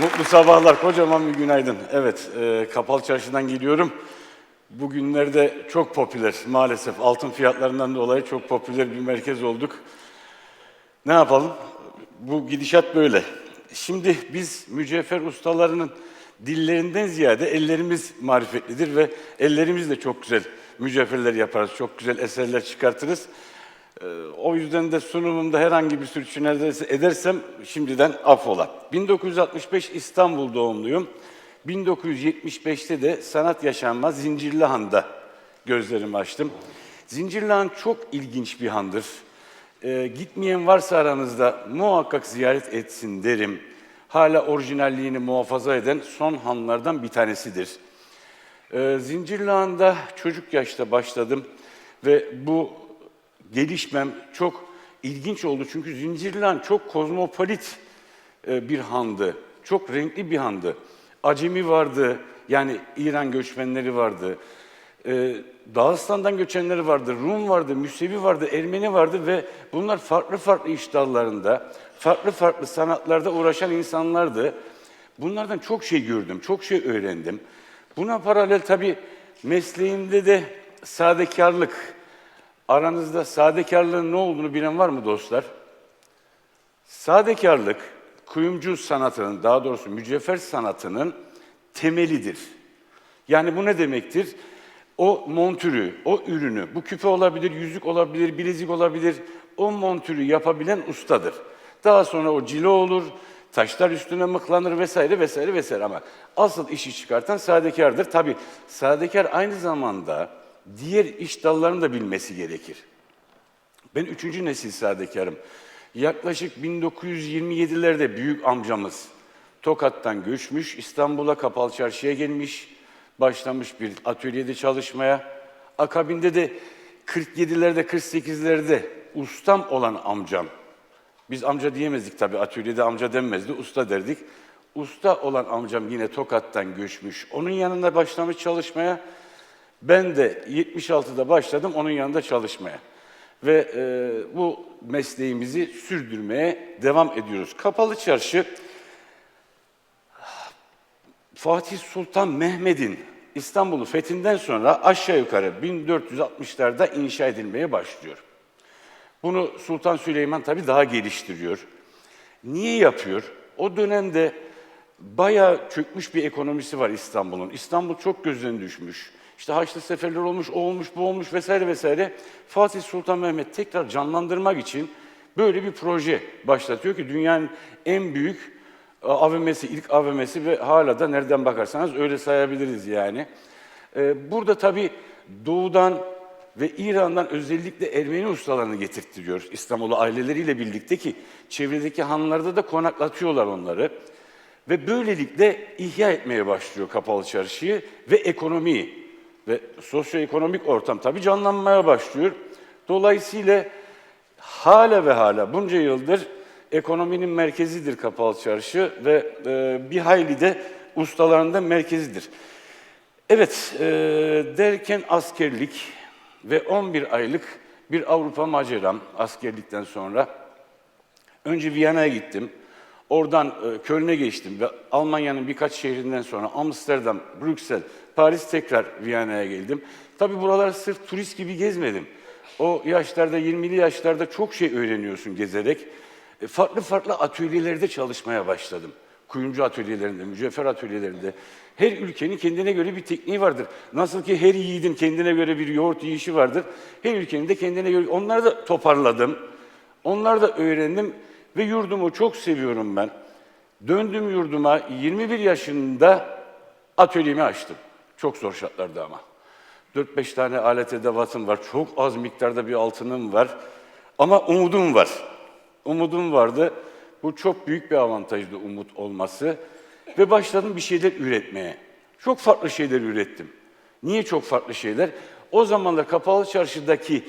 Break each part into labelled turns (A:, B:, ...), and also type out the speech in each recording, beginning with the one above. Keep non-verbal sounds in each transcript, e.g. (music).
A: Mutlu sabahlar, kocaman bir günaydın. Evet, e, Kapalı Çarşı'dan geliyorum. Bugünlerde çok popüler maalesef. Altın fiyatlarından dolayı çok popüler bir merkez olduk. Ne yapalım? Bu gidişat böyle. Şimdi biz mücevher ustalarının dillerinden ziyade ellerimiz marifetlidir ve ellerimizle çok güzel mücevherler yaparız, çok güzel eserler çıkartırız. Ee, O yüzden de sunumumda herhangi bir sürçüne edersem şimdiden affola. 1965 İstanbul doğumluyum. 1975'te de sanat yaşanma Zincirlihan'da gözlerimi açtım. Zincirlihan çok ilginç bir handır. Ee, gitmeyen varsa aranızda muhakkak ziyaret etsin derim. Hala orijinalliğini muhafaza eden son hanlardan bir tanesidir. Ee, Zincirlihan'da çocuk yaşta başladım ve bu gelişmem çok ilginç oldu. Çünkü Zincirlihan çok kozmopolit e, bir handı. Çok renkli bir handı. Acemi vardı, yani İran göçmenleri vardı. Ee, Dağıstan'dan göçenleri vardı, Rum vardı, Müsevi vardı, Ermeni vardı ve bunlar farklı farklı iş dallarında, farklı farklı sanatlarda uğraşan insanlardı. Bunlardan çok şey gördüm, çok şey öğrendim. Buna paralel tabii mesleğimde de sadekarlık. Aranızda sadekarlığın ne olduğunu bilen var mı dostlar? Sadekarlık, kuyumcu sanatının, daha doğrusu mücevher sanatının temelidir. Yani bu ne demektir? O montürü, o ürünü, bu küpe olabilir, yüzük olabilir, bilezik olabilir, o montürü yapabilen ustadır. Daha sonra o cilo olur, taşlar üstüne mıklanır vesaire vesaire vesaire ama asıl işi çıkartan sadekardır. Tabi sadekar aynı zamanda diğer iş dallarını da bilmesi gerekir. Ben üçüncü nesil sadekarım. Yaklaşık 1927'lerde büyük amcamız Tokat'tan göçmüş, İstanbul'a Kapalı Çarşı'ya gelmiş, başlamış bir atölyede çalışmaya. Akabinde de 47'lerde, 48'lerde ustam olan amcam, biz amca diyemezdik tabii, atölyede amca denmezdi, usta derdik. Usta olan amcam yine Tokat'tan göçmüş, onun yanında başlamış çalışmaya. Ben de 76'da başladım onun yanında çalışmaya. Ve e, bu mesleğimizi sürdürmeye devam ediyoruz. Kapalı Çarşı, Fatih Sultan Mehmet'in İstanbul'u fethinden sonra aşağı yukarı 1460'larda inşa edilmeye başlıyor. Bunu Sultan Süleyman tabii daha geliştiriyor. Niye yapıyor? O dönemde bayağı çökmüş bir ekonomisi var İstanbul'un. İstanbul çok gözden düşmüş. İşte Haçlı seferler olmuş, o olmuş, bu olmuş vesaire vesaire. Fatih Sultan Mehmet tekrar canlandırmak için böyle bir proje başlatıyor ki dünyanın en büyük AVM'si, ilk AVM'si ve hala da nereden bakarsanız öyle sayabiliriz yani. Ee, Burada tabii doğudan ve İran'dan özellikle Ermeni ustalarını getirttiriyor İstanbul'u aileleriyle birlikte ki çevredeki hanlarda da konaklatıyorlar onları. Ve böylelikle ihya etmeye başlıyor kapalı çarşıyı ve ekonomiyi ve sosyoekonomik ortam tabii canlanmaya başlıyor. Dolayısıyla hala ve hala bunca yıldır ekonominin merkezidir kapalı çarşı ve e, bir hayli de ustalarında merkezidir. Evet, e, derken askerlik ve 11 aylık bir Avrupa maceram askerlikten sonra. Önce Viyana'ya gittim. Oradan e, Köln'e geçtim ve Almanya'nın birkaç şehrinden sonra Amsterdam, Brüksel, Paris tekrar Viyana'ya geldim. Tabii buralar sırf turist gibi gezmedim. O yaşlarda, 20'li yaşlarda çok şey öğreniyorsun gezerek. E, Farklı farklı atölyelerde çalışmaya başladım. Kuyumcu atölyelerinde, mücevher atölyelerinde. Her ülkenin kendine göre bir tekniği vardır. Nasıl ki her yiğidin kendine göre bir yoğurt yiyişi vardır. Her ülkenin de kendine göre... Onları da toparladım. Onları da öğrendim ve yurdumu çok seviyorum ben. Döndüm yurduma 21 yaşında atölyemi açtım. Çok zor şartlarda ama. 4-5 tane alet edevatım var. Çok az miktarda bir altınım var. Ama umudum var. Umudum vardı. Bu çok büyük bir avantajdı umut olması. Ve başladım bir şeyler üretmeye. Çok farklı şeyler ürettim. Niye çok farklı şeyler? O zamanlar Kapalı Çarşı'daki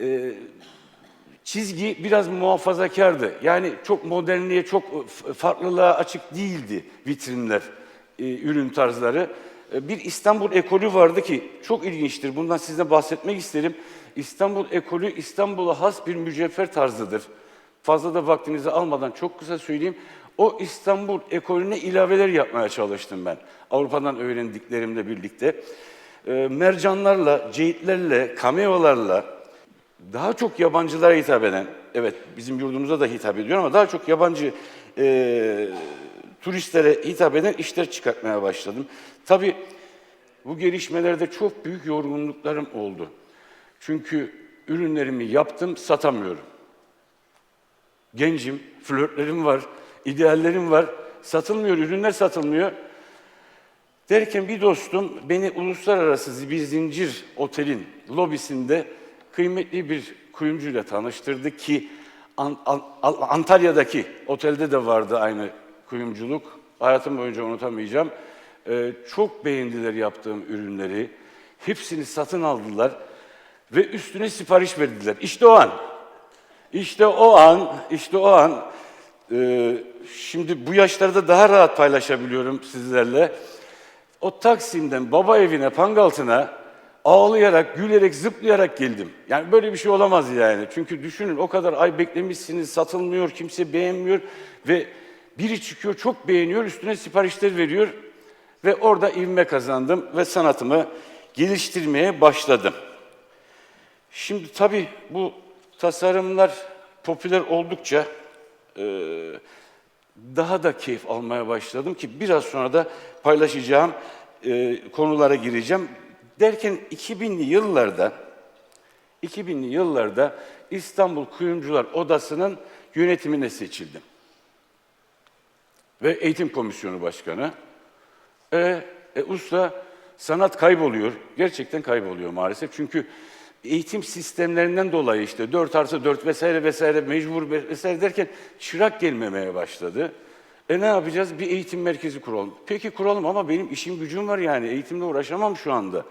A: e, çizgi biraz muhafazakardı. Yani çok modernliğe, çok farklılığa açık değildi vitrinler, e, ürün tarzları. E, Bir İstanbul ekolü vardı ki çok ilginçtir. Bundan size bahsetmek isterim. İstanbul ekolü İstanbul'a has bir mücevher tarzıdır. Fazla da vaktinizi almadan çok kısa söyleyeyim. O İstanbul ekolüne ilaveler yapmaya çalıştım ben. Avrupa'dan öğrendiklerimle birlikte. Mercanlarla, ceyitlerle, cameolarla daha çok yabancılara hitap eden, evet bizim yurdumuza da hitap ediyor ama daha çok yabancı e, turistlere hitap eden işler çıkartmaya başladım. Tabii bu gelişmelerde çok büyük yorgunluklarım oldu. Çünkü ürünlerimi yaptım, satamıyorum. Gencim, flörtlerim var, ideallerim var. Satılmıyor, ürünler satılmıyor. Derken bir dostum beni uluslararası bir zincir otelin lobisinde kıymetli bir kuyumcuyla tanıştırdı ki An- An- An- Antalya'daki otelde de vardı aynı kuyumculuk. Hayatım boyunca unutamayacağım. Ee, çok beğendiler yaptığım ürünleri. Hepsini satın aldılar ve üstüne sipariş verdiler. İşte o an. İşte o an, işte o an, e, şimdi bu yaşlarda daha rahat paylaşabiliyorum sizlerle. O Taksim'den baba evine, Pangaltı'na ağlayarak, gülerek, zıplayarak geldim. Yani böyle bir şey olamaz yani. Çünkü düşünün o kadar ay beklemişsiniz, satılmıyor, kimse beğenmiyor ve biri çıkıyor çok beğeniyor, üstüne siparişler veriyor ve orada ivme kazandım ve sanatımı geliştirmeye başladım. Şimdi tabii bu tasarımlar popüler oldukça e, daha da keyif almaya başladım ki biraz sonra da paylaşacağım e, konulara gireceğim. Derken 2000'li yıllarda 2000'li yıllarda İstanbul Kuyumcular Odası'nın yönetimine seçildim. Ve Eğitim Komisyonu Başkanı. E, e, usta sanat kayboluyor. Gerçekten kayboluyor maalesef. Çünkü eğitim sistemlerinden dolayı işte 4 artı 4 vesaire vesaire mecbur vesaire derken çırak gelmemeye başladı. E ne yapacağız? Bir eğitim merkezi kuralım. Peki kuralım ama benim işim gücüm var yani. Eğitimle uğraşamam şu anda.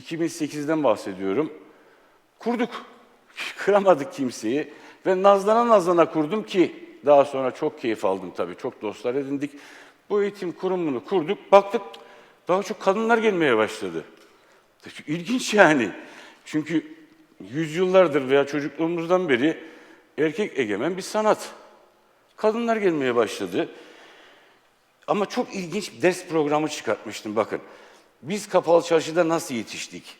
A: 2008'den bahsediyorum. Kurduk. (laughs) Kıramadık kimseyi. Ve nazlana nazlana kurdum ki daha sonra çok keyif aldım tabii. Çok dostlar edindik. Bu eğitim kurumunu kurduk. Baktık daha çok kadınlar gelmeye başladı. İlginç yani. Çünkü yüzyıllardır veya çocukluğumuzdan beri erkek egemen bir sanat. Kadınlar gelmeye başladı. Ama çok ilginç bir ders programı çıkartmıştım bakın. Biz Kapalı Çarşı'da nasıl yetiştik?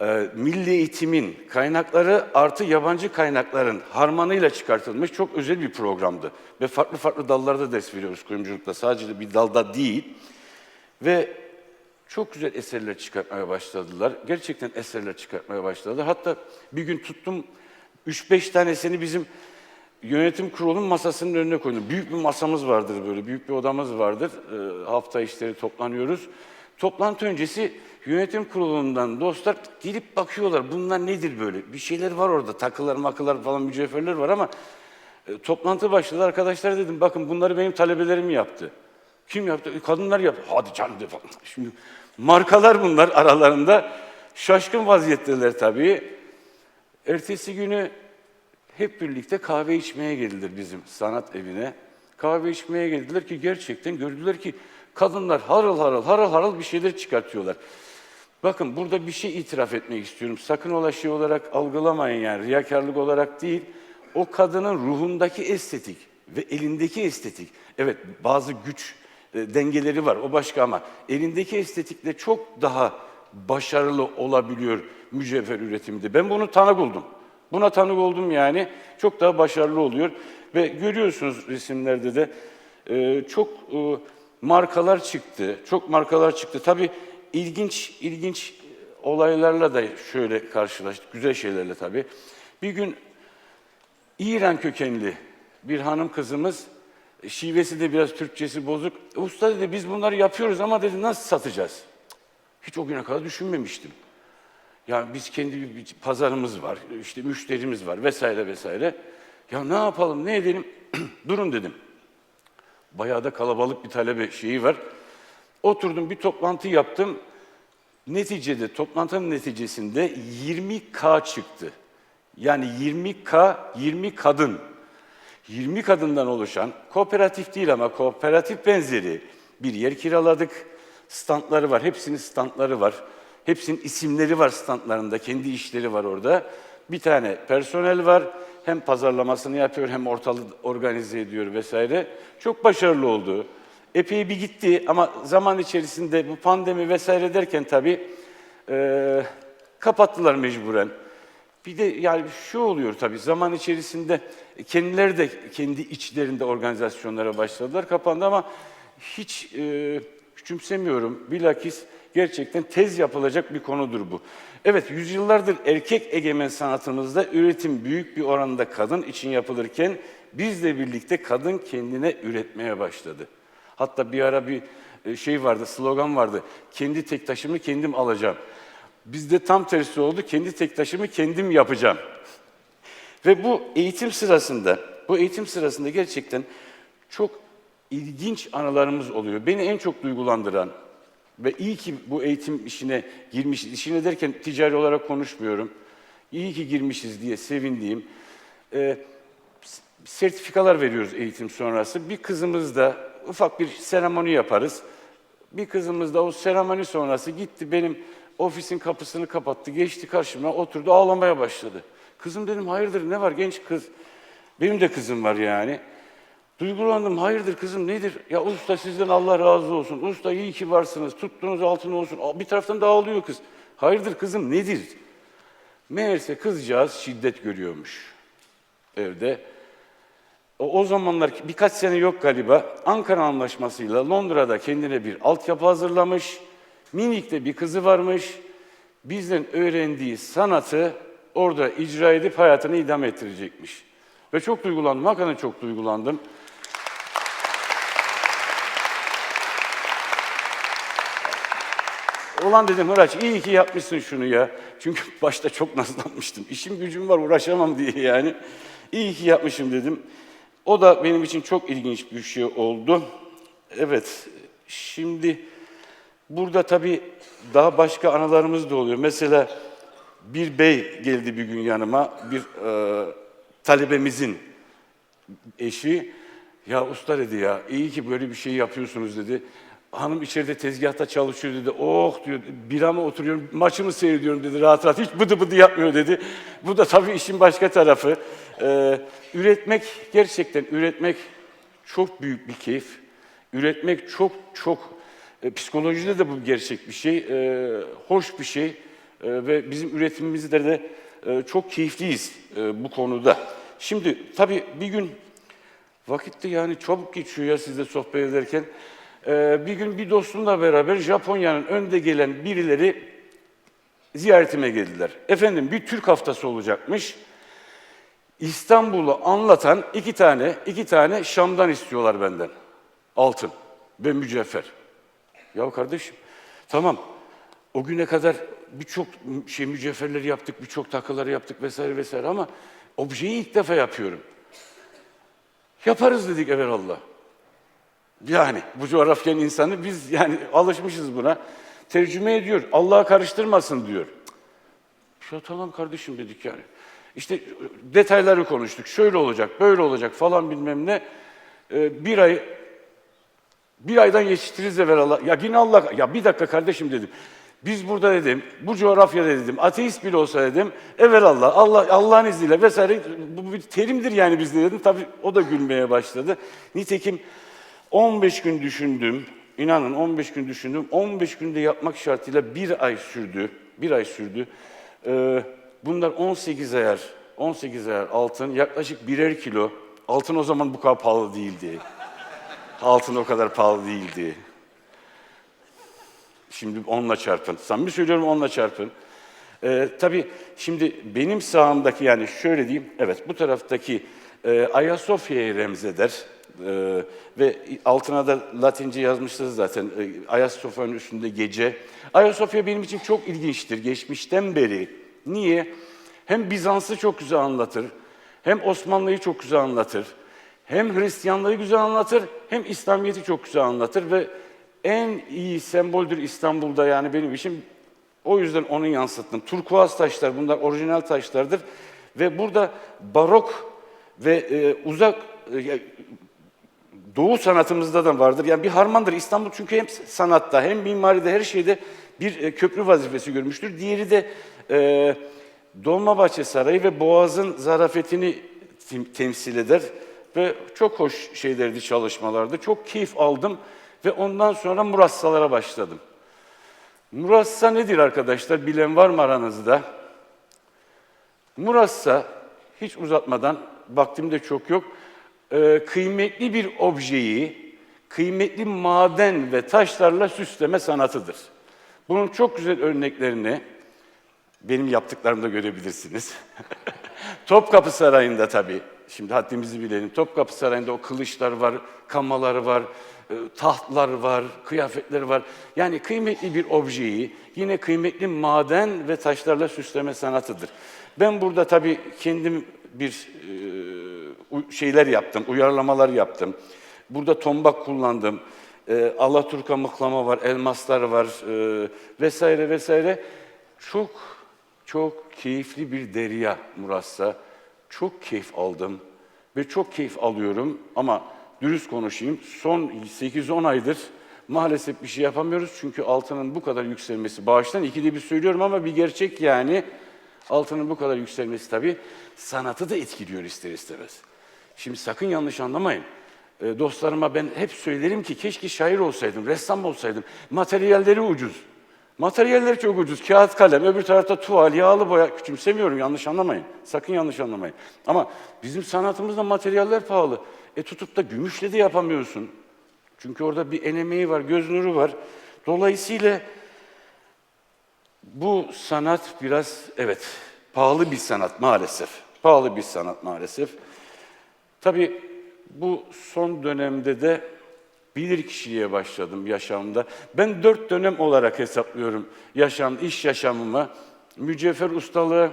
A: Ee, milli eğitimin kaynakları artı yabancı kaynakların harmanıyla çıkartılmış çok özel bir programdı. Ve farklı farklı dallarda ders veriyoruz kuyumculukta. Sadece bir dalda değil. Ve çok güzel eserler çıkartmaya başladılar. Gerçekten eserler çıkartmaya başladılar. Hatta bir gün tuttum 3-5 tanesini bizim yönetim kurulunun masasının önüne koydum. Büyük bir masamız vardır böyle, büyük bir odamız vardır. Ee, hafta işleri toplanıyoruz. Toplantı öncesi yönetim kurulundan dostlar gelip bakıyorlar. Bunlar nedir böyle? Bir şeyler var orada. Takılar, makılar falan mücevherler var ama e, toplantı başladı. Arkadaşlar dedim bakın bunları benim talebelerim yaptı. Kim yaptı? E, kadınlar yaptı. Hadi canım de falan. (laughs) Şimdi markalar bunlar aralarında. Şaşkın vaziyetteler tabii. Ertesi günü hep birlikte kahve içmeye geldiler bizim sanat evine. Kahve içmeye geldiler ki gerçekten gördüler ki kadınlar harıl harıl harıl harıl bir şeyler çıkartıyorlar. Bakın burada bir şey itiraf etmek istiyorum. Sakın ola şey olarak algılamayın yani riyakarlık olarak değil. O kadının ruhundaki estetik ve elindeki estetik. Evet bazı güç e, dengeleri var o başka ama elindeki estetikle çok daha başarılı olabiliyor mücevher üretiminde. Ben bunu tanık oldum. Buna tanık oldum yani. Çok daha başarılı oluyor. Ve görüyorsunuz resimlerde de e, çok e, markalar çıktı. Çok markalar çıktı. Tabii ilginç ilginç olaylarla da şöyle karşılaştık. Güzel şeylerle tabii. Bir gün İran kökenli bir hanım kızımız, şivesi de biraz Türkçesi bozuk. Usta dedi biz bunları yapıyoruz ama dedi nasıl satacağız? Hiç o güne kadar düşünmemiştim. Ya biz kendi bir pazarımız var, işte müşterimiz var vesaire vesaire. Ya ne yapalım, ne edelim? (clears throat) Durun dedim. Bayağı da kalabalık bir talebe şeyi var. Oturdum bir toplantı yaptım. Neticede toplantının neticesinde 20K çıktı. Yani 20K, 20 kadın. 20 kadından oluşan, kooperatif değil ama kooperatif benzeri bir yer kiraladık. Standları var, hepsinin standları var. Hepsinin isimleri var standlarında, kendi işleri var orada. Bir tane personel var, hem pazarlamasını yapıyor hem ortalığı organize ediyor vesaire. Çok başarılı oldu. Epey bir gitti ama zaman içerisinde bu pandemi vesaire derken tabii e, kapattılar mecburen. Bir de yani şu oluyor tabii zaman içerisinde kendileri de kendi içlerinde organizasyonlara başladılar. Kapandı ama hiç e, küçümsemiyorum. Bilakis gerçekten tez yapılacak bir konudur bu. Evet yüzyıllardır erkek egemen sanatımızda üretim büyük bir oranda kadın için yapılırken bizle birlikte kadın kendine üretmeye başladı. Hatta bir ara bir e, şey vardı, slogan vardı. Kendi tek taşımı kendim alacağım. Bizde tam tersi oldu. Kendi tek taşımı kendim yapacağım. Ve bu eğitim sırasında, bu eğitim sırasında gerçekten çok ilginç anılarımız oluyor. Beni en çok duygulandıran ve iyi ki bu eğitim işine girmişiz. İşine derken ticari olarak konuşmuyorum. İyi ki girmişiz diye sevindiğim e, sertifikalar veriyoruz eğitim sonrası. Bir kızımız da ufak bir seremoni yaparız. Bir kızımız da o seremoni sonrası gitti benim ofisin kapısını kapattı, geçti karşıma, oturdu ağlamaya başladı. Kızım dedim hayırdır ne var genç kız? Benim de kızım var yani. Duygulandım, hayırdır kızım nedir? Ya usta sizden Allah razı olsun. Usta iyi ki varsınız, tuttuğunuz altın olsun. Bir taraftan da ağlıyor kız. Hayırdır kızım nedir? Meğerse kızcağız şiddet görüyormuş evde. O, o zamanlar birkaç sene yok galiba Ankara Anlaşması'yla Londra'da kendine bir altyapı hazırlamış. Minik'te bir kızı varmış. Bizden öğrendiği sanatı orada icra edip hayatını idame ettirecekmiş. Ve çok duygulandım, hakikaten çok duygulandım. Ulan dedim Hıraç iyi ki yapmışsın şunu ya. Çünkü (laughs) başta çok nazlanmıştım. İşim gücüm var uğraşamam diye yani. İyi ki yapmışım dedim. O da benim için çok ilginç bir şey oldu. Evet, şimdi burada tabii daha başka anılarımız da oluyor. Mesela bir bey geldi bir gün yanıma, bir e, talebemizin eşi. Ya usta dedi ya, iyi ki böyle bir şey yapıyorsunuz dedi. Hanım içeride tezgahta çalışıyor dedi. Oh diyor, birama oturuyorum, maçımı seyrediyorum dedi rahat rahat. Hiç bıdı bıdı yapmıyor dedi. Bu da tabii işin başka tarafı. Ee, üretmek, gerçekten üretmek çok büyük bir keyif. Üretmek çok çok, e, psikolojide de bu gerçek bir şey. E, hoş bir şey. E, ve bizim üretimimizde de e, çok keyifliyiz e, bu konuda. Şimdi tabii bir gün Vakit yani çabuk geçiyor ya sizle sohbet ederken. Ee, bir gün bir dostumla beraber Japonya'nın önde gelen birileri ziyaretime geldiler. Efendim bir Türk haftası olacakmış. İstanbul'u anlatan iki tane, iki tane Şam'dan istiyorlar benden. Altın ve mücevher. Ya kardeşim, tamam. O güne kadar birçok şey mücevherleri yaptık, birçok takıları yaptık vesaire vesaire ama objeyi ilk defa yapıyorum. Yaparız dedik evvelallah. Yani bu coğrafyanın insanı biz yani alışmışız buna. Tercüme ediyor. Allah'a karıştırmasın diyor. Ya tamam kardeşim dedik yani. İşte detayları konuştuk. Şöyle olacak, böyle olacak falan bilmem ne. Ee, bir ay bir aydan yetiştiririz evvelallah. Ya yine Allah, ya bir dakika kardeşim dedim. Biz burada dedim, bu coğrafyada dedim, ateist bile olsa dedim, evvelallah, Allah, Allah'ın izniyle vesaire, bu bir terimdir yani bizde dedim. Tabii o da gülmeye başladı. Nitekim 15 gün düşündüm, inanın 15 gün düşündüm, 15 günde yapmak şartıyla bir ay sürdü, bir ay sürdü. Ee, bunlar 18 ayar, 18 ayar altın, yaklaşık birer kilo. Altın o zaman bu kadar pahalı değildi. Altın o kadar pahalı değildi. Şimdi onunla çarpın. Samimi söylüyorum onunla çarpın. Ee, tabii şimdi benim sağımdaki yani şöyle diyeyim, evet bu taraftaki e, Ayasofya'yı remzeder. Ee, ve altına da Latince yazmıştır zaten. E, Ayasofya'nın üstünde gece. Ayasofya benim için çok ilginçtir geçmişten beri. Niye? Hem Bizans'ı çok güzel anlatır, hem Osmanlı'yı çok güzel anlatır, hem Hristiyanlığı güzel anlatır, hem İslamiyet'i çok güzel anlatır ve en iyi semboldür İstanbul'da yani benim için. O yüzden onu yansıttım. Turkuaz taşlar bunlar orijinal taşlardır. Ve burada barok ve e, uzak e, doğu sanatımızda da vardır. Yani bir harmandır. İstanbul çünkü hem sanatta hem mimaride her şeyde bir e, köprü vazifesi görmüştür. Diğeri de e, Dolmabahçe Sarayı ve Boğaz'ın zarafetini tem- temsil eder ve çok hoş şeylerdi çalışmalardı. Çok keyif aldım ve ondan sonra murassalara başladım. Murassa nedir arkadaşlar? Bilen var mı aranızda? Murassa hiç uzatmadan vaktim de çok yok. E, kıymetli bir objeyi kıymetli maden ve taşlarla süsleme sanatıdır. Bunun çok güzel örneklerini benim yaptıklarımda görebilirsiniz. (laughs) Topkapı Sarayı'nda tabii, şimdi haddimizi bilelim. Topkapı Sarayı'nda o kılıçlar var, kamaları var, e, tahtlar var, kıyafetler var. Yani kıymetli bir objeyi yine kıymetli maden ve taşlarla süsleme sanatıdır. Ben burada tabii kendim bir e, şeyler yaptım, uyarlamalar yaptım. Burada tombak kullandım. E, Alaturka mıklama var, elmaslar var e, vesaire vesaire. Çok çok keyifli bir derya Murassa. Çok keyif aldım ve çok keyif alıyorum ama dürüst konuşayım. Son 8-10 aydır maalesef bir şey yapamıyoruz çünkü altının bu kadar yükselmesi bağıştan ikide bir söylüyorum ama bir gerçek yani altının bu kadar yükselmesi tabii sanatı da etkiliyor ister istemez. Şimdi sakın yanlış anlamayın. E, dostlarıma ben hep söylerim ki keşke şair olsaydım, ressam olsaydım. Materyalleri ucuz. Materyaller çok ucuz. Kağıt, kalem, öbür tarafta tuval, yağlı boya. Küçümsemiyorum, yanlış anlamayın. Sakın yanlış anlamayın. Ama bizim sanatımızda materyaller pahalı. E tutup da gümüşle de yapamıyorsun. Çünkü orada bir el emeği var, göz nuru var. Dolayısıyla bu sanat biraz, evet, pahalı bir sanat maalesef. Pahalı bir sanat maalesef. Tabii bu son dönemde de bilir kişiliğe başladım yaşamda. Ben dört dönem olarak hesaplıyorum yaşam, iş yaşamımı. Mücevher ustalığı,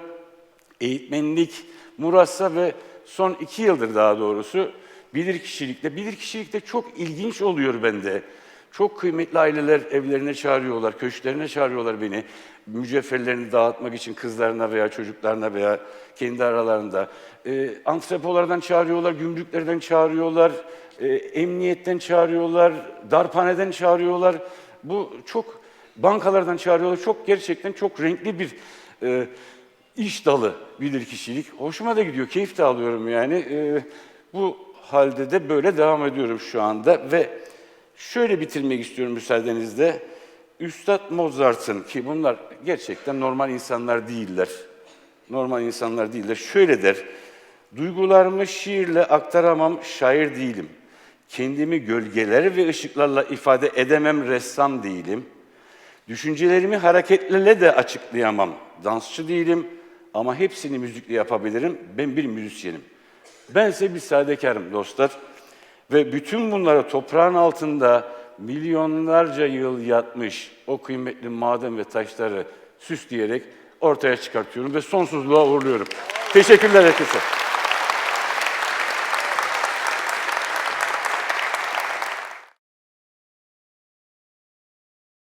A: eğitmenlik, murassa ve son iki yıldır daha doğrusu bilir kişilikte. Bilir kişilikte çok ilginç oluyor bende. Çok kıymetli aileler evlerine çağırıyorlar, köşklerine çağırıyorlar beni. Mücevherlerini dağıtmak için kızlarına veya çocuklarına veya kendi aralarında. E, antrepolardan çağırıyorlar, gümrüklerden çağırıyorlar, e, emniyetten çağırıyorlar, darphaneden çağırıyorlar. Bu çok bankalardan çağırıyorlar. Çok gerçekten çok renkli bir e, iş dalı bilir kişilik. Hoşuma da gidiyor, keyif de alıyorum yani. E, bu halde de böyle devam ediyorum şu anda ve şöyle bitirmek istiyorum müsaadenizle. Üstad Mozart'ın ki bunlar gerçekten normal insanlar değiller. Normal insanlar değiller. Şöyle der. Duygularımı şiirle aktaramam, şair değilim. Kendimi gölgeler ve ışıklarla ifade edemem, ressam değilim. Düşüncelerimi hareketlerle de açıklayamam. Dansçı değilim ama hepsini müzikle yapabilirim. Ben bir müzisyenim. Bense bir sadekarım dostlar. Ve bütün bunları toprağın altında milyonlarca yıl yatmış o kıymetli maden ve taşları süsleyerek ortaya çıkartıyorum ve sonsuzluğa uğurluyorum. Teşekkürler herkese.